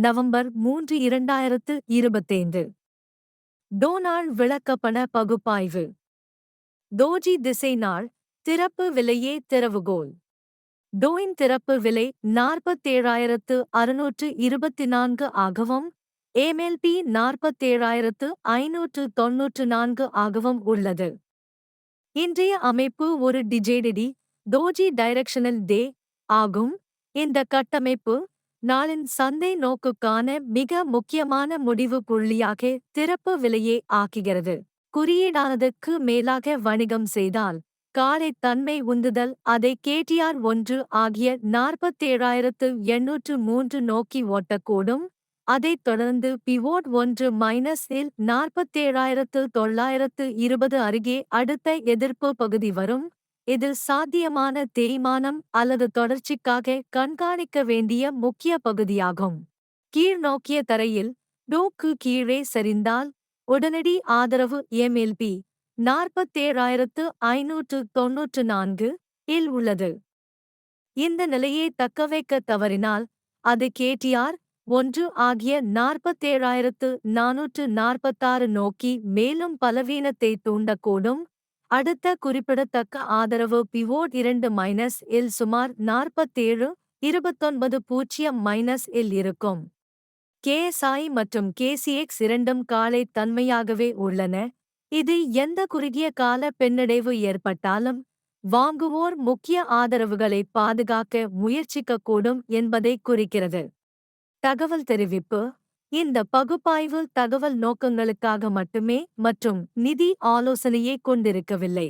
November மூன்று இரண்டாயிரத்து இருபத்தைந்து. டோனால்ட் விளக்கப்பண பகுப்பாய்வு. டோஜி திசை நாள் திறப்பு விலையே திறவுகோல். டோயின் திறப்பு விலை நாற்பத்தேழாயிரத்து அறுநூற்று இருபத்தி நான்கு ஆகவும் ஏமெல்பி நாற்பத்தேழாயிரத்து ஐநூற்று தொன்னூற்று நான்கு ஆகவும் உள்ளது. இன்றைய அமைப்பு ஒரு டிஜேடிடி டோஜி டைரக்ஷனல் டே ஆகும். இந்த கட்டமைப்பு நாளின் சந்தை நோக்குக்கான மிக முக்கியமான முடிவு புள்ளியாக திறப்பு விலையே ஆக்குகிறது. குறியீடானதுக்கு மேலாக வணிகம் செய்தால் காலை தன்மை உந்துதல் அதை கேடிஆர் ஒன்று ஆகிய நாற்பத்தேழாயிரத்து எண்ணூற்று மூன்று நோக்கி ஓட்டக்கூடும். அதைத் தொடர்ந்து பிவோட் ஒன்று மைனஸ் இல் நாற்பத்தேழாயிரத்து தொள்ளாயிரத்து இருபது அருகே அடுத்த எதிர்ப்பு பகுதி வரும். இதில் சாத்தியமான தேய்மானம் அல்லது தொடர்ச்சிக்காக கண்காணிக்க வேண்டிய முக்கிய பகுதியாகும். கீழ் நோக்கிய தரையில் டோக்கு கீழே சரிந்தால் உடனடி ஆதரவு எம்எல்பி நாற்பத்தேழாயிரத்து ஐநூற்று தொன்னூற்று நான்கு இல் உள்ளது. இந்த நிலையை தக்கவைக்க தவறினால் அது கேடிஆர் ஒன்று ஆகிய நாற்பத்தேழாயிரத்து நானூற்று நாற்பத்தாறு நோக்கி மேலும் பலவீனத்தை தூண்டக்கூடும். அடுத்த குறிப்பிடத்தக்க ஆதரவு பிவோட் இரண்டு மைனஸ் இல் சுமார் நாற்பத்தேழு இருபத்தொன்பது பூஜ்ஜியம் மைனஸ் இல் இருக்கும். கேஎஸ்ஐ மற்றும் கேசிஎக்ஸ் இரண்டும் காலை தன்மையாகவே உள்ளன. இது எந்த குறுகிய கால பின்னடைவு ஏற்பட்டாலும் வாங்குவோர் முக்கிய ஆதரவுகளை பாதுகாக்க முயற்சிக்கக்கூடும் என்பதை குறிக்கிறது. தகவல் தெரிவிப்பு இந்த பகுப்பாய்வு தகவல் நோக்கங்களுக்காக மட்டுமே மற்றும் நிதி ஆலோசனையை கொண்டிருக்கவில்லை.